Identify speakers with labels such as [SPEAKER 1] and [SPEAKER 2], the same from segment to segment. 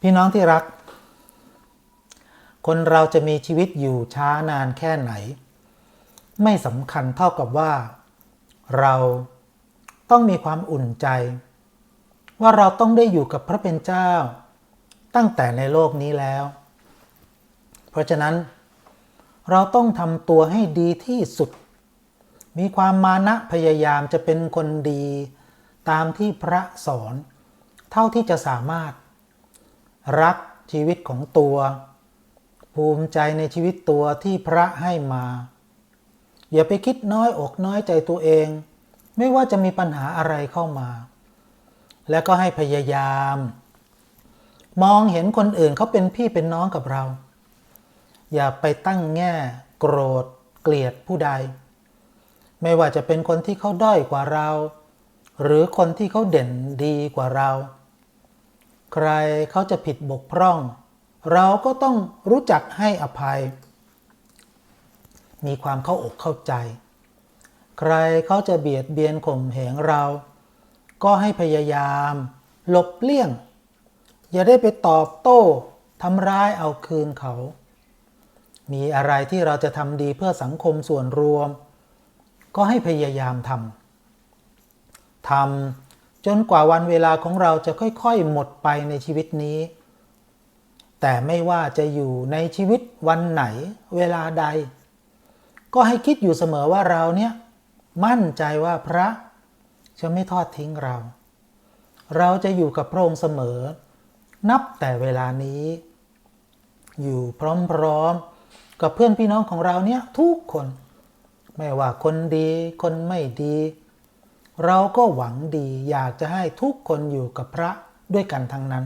[SPEAKER 1] พี่น้องที่รัก คนเราจะมีชีวิตอยู่ช้านานแค่ไหน ไม่สำคัญเท่ากับว่า เราต้องมีความอุ่นใจ ว่าเราต้องได้อยู่กับพระเป็นเจ้า ตั้งแต่ในโลกนี้แล้ว เพราะฉะนั้น เราต้องทำตัวให้ดีที่สุด มีความมานะพยายามจะเป็นคนดี ตามที่พระสอน เท่าที่จะสามารถ รักชีวิตของตัว ภูมิใจในชีวิตตัวที่พระให้มา อย่าไปคิดน้อยอกน้อยใจตัวเอง ไม่ว่าจะมีปัญหาอะไรเข้ามา แล้วก็ให้พยายาม มองเห็นคนอื่นเขาเป็นพี่เป็นน้องกับเรา อย่าไปตั้งแง่โกรธ เกลียดผู้ใด ไม่ว่าจะเป็นคนที่เขาด้อยกว่าเรา หรือคนที่เขาเด่นดีกว่าเรา ใครเขาจะผิดบกพร่อง เราก็ต้องรู้จักให้อภัย มีความเข้าอกเข้าใจ ใครเขาจะเบียดเบียนข่มเหงเรา ก็ให้พยายามหลบเลี่ยง อย่าได้ไปตอบโต้ทำร้ายเอาคืนเขา มีอะไรที่เราจะทำดีเพื่อสังคมส่วนรวม ก็ให้พยายามทำทำ จนกว่าวันเวลาของเราจะค่อยๆหมดไปในชีวิตนี้ แต่ไม่ว่าจะอยู่ในชีวิตวันไหน เวลาใด ก็ให้คิดอยู่เสมอว่าเราเนี่ยมั่นใจว่าพระจะไม่ทอดทิ้งเรา เราจะอยู่กับพระองค์เสมอ นับแต่เวลานี้ อยู่พร้อมๆกับเพื่อนพี่น้องของเราเนี่ยทุกคน ไม่ว่าคนดีคนไม่ดี เราก็หวังดีอยากจะให้ทุกคนอยู่กับพระด้วยกันทั้งนั้น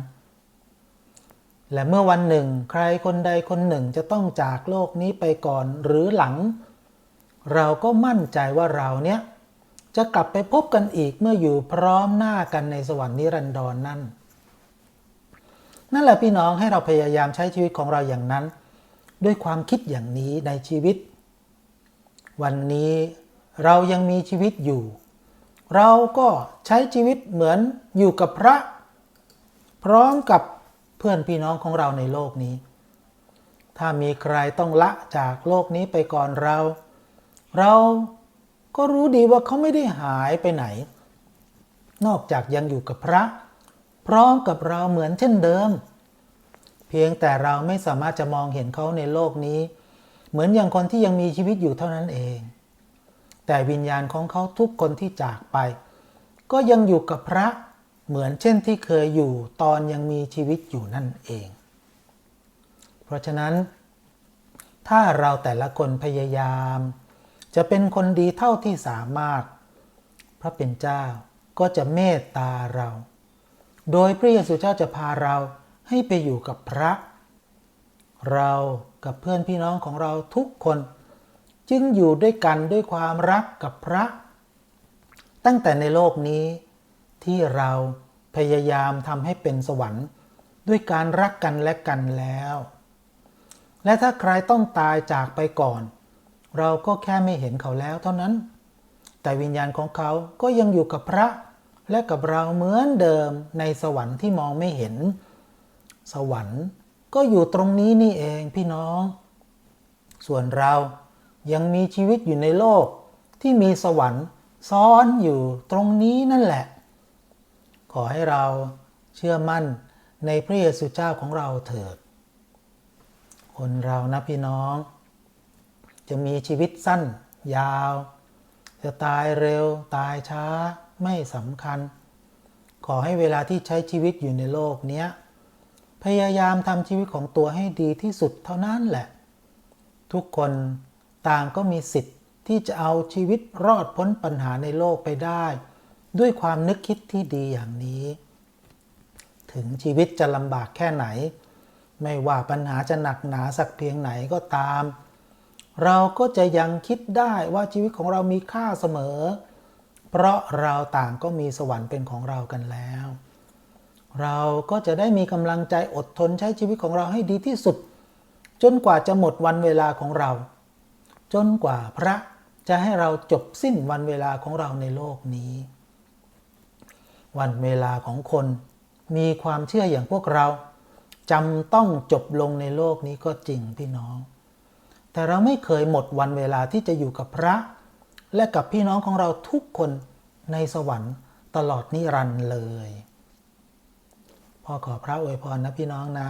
[SPEAKER 1] และเมื่อวันหนึ่ง ใครคนใดคนหนึ่งจะต้องจากโลกนี้ไปก่อนหรือหลัง เราก็มั่นใจว่าเราเนี่ยจะกลับไปพบกันอีกเมื่ออยู่พร้อมหน้ากันในสวรรค์นิรันดรนนั่น นั่นแหละพี่น้องให้เราพยายามใช้ชีวิตของเราอย่างนั้น ด้วยความคิดอย่างนี้ในชีวิต วันนี้เรายังมีชีวิตอยู่ เราก็ใช้ชีวิตเหมือนอยู่กับพระ พร้อมกับเพื่อนพี่น้องของเราในโลกนี้ ถ้ามีใครต้องละจากโลกนี้ไปก่อนเรา เราก็รู้ดีว่าเขาไม่ได้หายไปไหน นอกจากยังอยู่กับพระ พร้อมกับเราเหมือนเช่นเดิม เพียงแต่เราไม่สามารถจะมองเห็นเขาในโลกนี้ เหมือนอย่างคนที่ยังมีชีวิตอยู่เท่านั้นเอง แต่วิญญาณของเขาทุกคนที่จากไป ก็ยังอยู่กับพระเหมือนเช่นที่เคยอยู่ตอนยังมีชีวิตอยู่นั่นเอง เพราะฉะนั้น ถ้าเราแต่ละคนพยายาม จะเป็นคนดีเท่าที่สามารถ พระเป็นเจ้าก็จะเมตตาเรา โดยพระเยซูเจ้าจะพาเราให้ไปอยู่กับพระ เรากับเพื่อนพี่น้องของเราทุกคน จึงอยู่ด้วยกันด้วยความรักกับพระ ตั้งแต่ในโลกนี้ที่เราพยายามทำให้เป็นสวรรค์ ด้วยการรักกันและกันแล้ว และถ้าใครต้องตายจากไปก่อน เราก็แค่ไม่เห็นเขาแล้วเท่านั้น แต่วิญญาณของเขาก็ยังอยู่กับพระและกับเราเหมือนเดิมในสวรรค์ที่มองไม่เห็น สวรรค์ก็อยู่ตรงนี้นี่เองพี่น้อง ส่วนเรา ยังมีชีวิตอยู่ในโลกที่มีสวรรค์ซ้อนอยู่ตรงนี้นั่นแหละ ขอให้เราเชื่อมั่นในพระเยซูเจ้าของเราเถิด คนเรานะพี่น้อง จะมีชีวิตสั้น ยาว จะตายเร็วตายช้าไม่สำคัญ ขอให้เวลาที่ใช้ชีวิตอยู่ในโลกเนี้ย พยายามทำชีวิตของตัวให้ดีที่สุดเท่านั้นแหละ ทุกคน ต่างก็มีสิทธิ์ที่จะเอาชีวิตรอดพ้นปัญหาในโลกไปได้ ด้วยความนึกคิดที่ดีอย่างนี้ ถึงชีวิตจะลำบากแค่ไหน ไม่ว่าปัญหาจะหนักหนาสักเพียงไหนก็ตาม เราก็จะยังคิดได้ว่าชีวิตของเรามีค่าเสมอ เพราะเราต่างก็มีสวรรค์เป็นของเรากันแล้ว เราก็จะได้มีกำลังใจอดทนใช้ชีวิตของเราให้ดีที่สุด จนกว่าจะหมดวันเวลาของเรา จนกว่าพระจะให้เราจบสิ้นวันเวลาของเราในโลกนี้ วันเวลาของคนมีความเชื่ออย่างพวกเราจำต้องจบลงในโลกนี้ก็จริงพี่น้อง แต่เราไม่เคยหมดวันเวลาที่จะอยู่กับพระ และกับพี่น้องของเราทุกคนในสวรรค์ตลอดนิรันดร์เลย พ่อขอพระอวยพรนะพี่น้องนะ